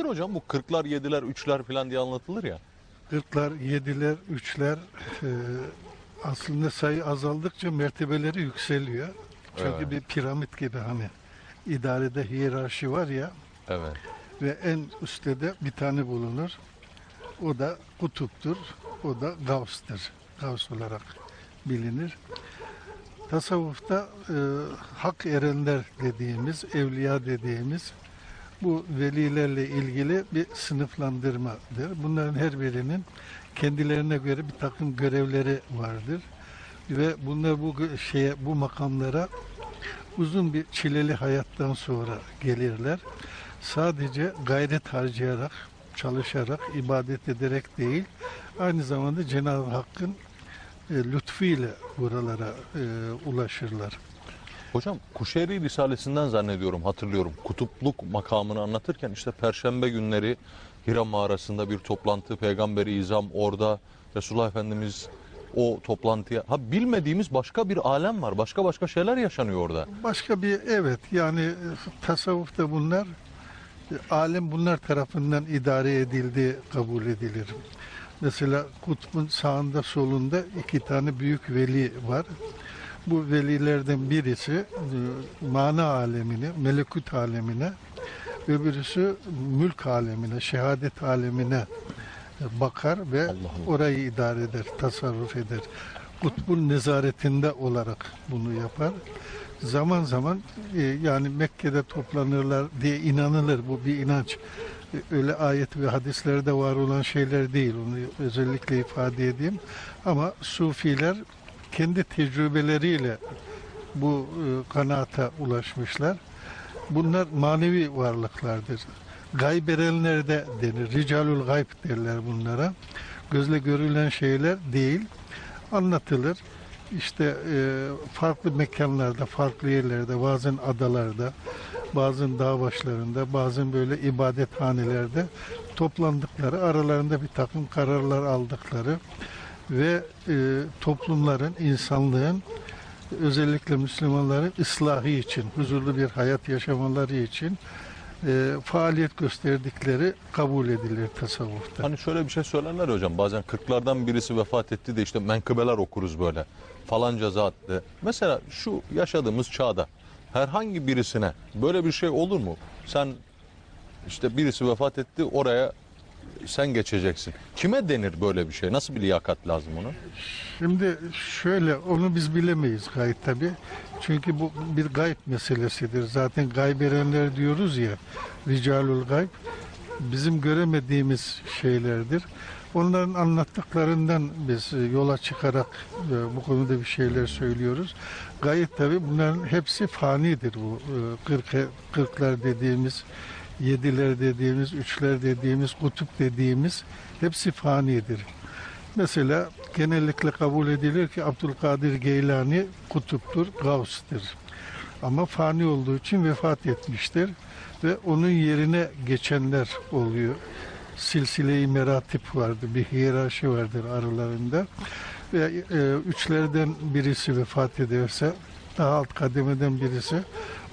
Nedir hocam bu 40'lar 7'ler 3'ler falan diye anlatılır ya. Kırklar, yediler, üçler e, aslında sayı azaldıkça mertebeleri yükseliyor. Çünkü Evet. bir piramit gibi hani idarede hiyerarşi var ya Evet. ve en üstte de bir tane bulunur. O da kutuptur. O da Gavs'tır. Gavs olarak bilinir. Tasavvufta e, hak erenler dediğimiz, evliya dediğimiz bu velilerle ilgili bir sınıflandırmadır. Bunların her birinin kendilerine göre bir takım görevleri vardır. Ve bunlar bu şeye bu makamlara uzun bir çileli hayattan sonra gelirler. Sadece gayret harcayarak, çalışarak, ibadet ederek değil, aynı zamanda Cenab-ı Hakk'ın e, lütfuyla buralara e, ulaşırlar. Hocam Kuşeyri Risalesinden zannediyorum hatırlıyorum. Kutupluk makamını anlatırken işte Perşembe günleri Hira mağarasında bir toplantı Peygamberi İzam orada Resulullah Efendimiz o toplantıya ha bilmediğimiz başka bir alem var. Başka başka şeyler yaşanıyor orada. Başka bir evet yani tasavvufta bunlar alem bunlar tarafından idare edildiği kabul edilir. Mesela kutbun sağında solunda iki tane büyük veli var. Bu velilerden birisi e, mana alemine, melekut alemine, öbürüsü mülk alemine, şehadet alemine e, bakar ve orayı idare eder, tasarruf eder. Kutbun nezaretinde olarak bunu yapar. Zaman zaman e, yani Mekke'de toplanırlar diye inanılır. Bu bir inanç. Öyle ayet ve hadislerde var olan şeyler değil. Onu özellikle ifade edeyim. Ama Sufiler kendi tecrübeleriyle bu e, kanaata ulaşmışlar. Bunlar manevi varlıklardır. Gayb erenler de denir. Ricalul gayb derler bunlara. Gözle görülen şeyler değil. Anlatılır. İşte e, farklı mekanlarda, farklı yerlerde, bazen adalarda, bazen dağ başlarında, bazen böyle ibadethanelerde toplandıkları, aralarında bir takım kararlar aldıkları ve e, toplumların, insanlığın özellikle Müslümanların ıslahı için, huzurlu bir hayat yaşamaları için e, faaliyet gösterdikleri kabul edilir tasavvufta. Hani şöyle bir şey söylerler hocam bazen 40'lardan birisi vefat etti de işte menkıbeler okuruz böyle falanca zatlı. Mesela şu yaşadığımız çağda herhangi birisine böyle bir şey olur mu? Sen işte birisi vefat etti oraya sen geçeceksin. Kime denir böyle bir şey? Nasıl bir liyakat lazım ona? Şimdi şöyle onu biz bilemeyiz gayet tabi. Çünkü bu bir gayb meselesidir. Zaten gayb erenler diyoruz ya. Ricalul gayb. Bizim göremediğimiz şeylerdir. Onların anlattıklarından biz yola çıkarak e, bu konuda bir şeyler söylüyoruz. Gayet tabi bunların hepsi fanidir bu. e, Kırk, kırklar dediğimiz, yediler dediğimiz, üçler dediğimiz, kutup dediğimiz hepsi fanidir. Mesela genellikle kabul edilir ki Abdülkadir Geylani kutuptur, gavstur. Ama fani olduğu için vefat etmiştir ve onun yerine geçenler oluyor. Silsile-i meratip vardır, bir hiyerarşi vardır aralarında. Ve e, üçlerden birisi vefat ederse, daha alt kademeden birisi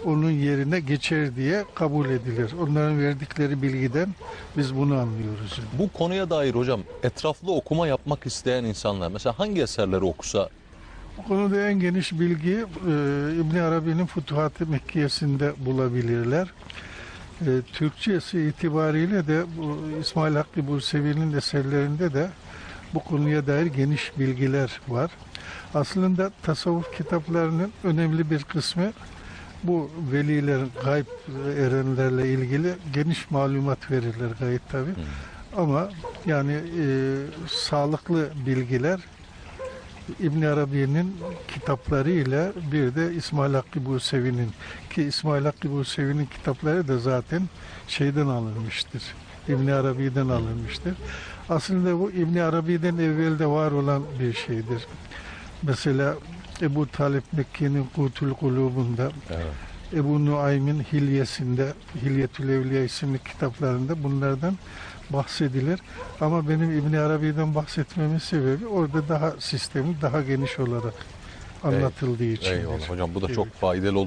onun yerine geçer diye kabul edilir. Onların verdikleri bilgiden biz bunu anlıyoruz. Bu konuya dair hocam etraflı okuma yapmak isteyen insanlar mesela hangi eserleri okusa Bu konuda en geniş bilgi e, İbn Arabi'nin Futuhat-ı Mekkiyesinde bulabilirler. E, Türkçesi itibariyle de bu İsmail Hakkı Bursevi'nin eserlerinde de bu konuya dair geniş bilgiler var. Aslında tasavvuf kitaplarının önemli bir kısmı bu veliler, gayb erenlerle ilgili geniş malumat verirler gayet tabi. Ama yani e, sağlıklı bilgiler İbn Arabi'nin kitaplarıyla bir de İsmail Hakkı Busevi'nin ki İsmail Hakkı Busevi'nin kitapları da zaten şeyden alınmıştır. İbn Arabi'den alınmıştır. Aslında bu İbn Arabi'den evvelde var olan bir şeydir. Mesela Ebu Talip Mekke'nin Kutul Kulubunda Ebu Nuaym'in Hilyesinde, Hilyetül Evliya isimli kitaplarında bunlardan bahsedilir. Ama benim İbn Arabi'den bahsetmemin sebebi orada daha sistemi daha geniş olarak anlatıldığı için. Eyvallah hocam bu da çok faydalı oldu.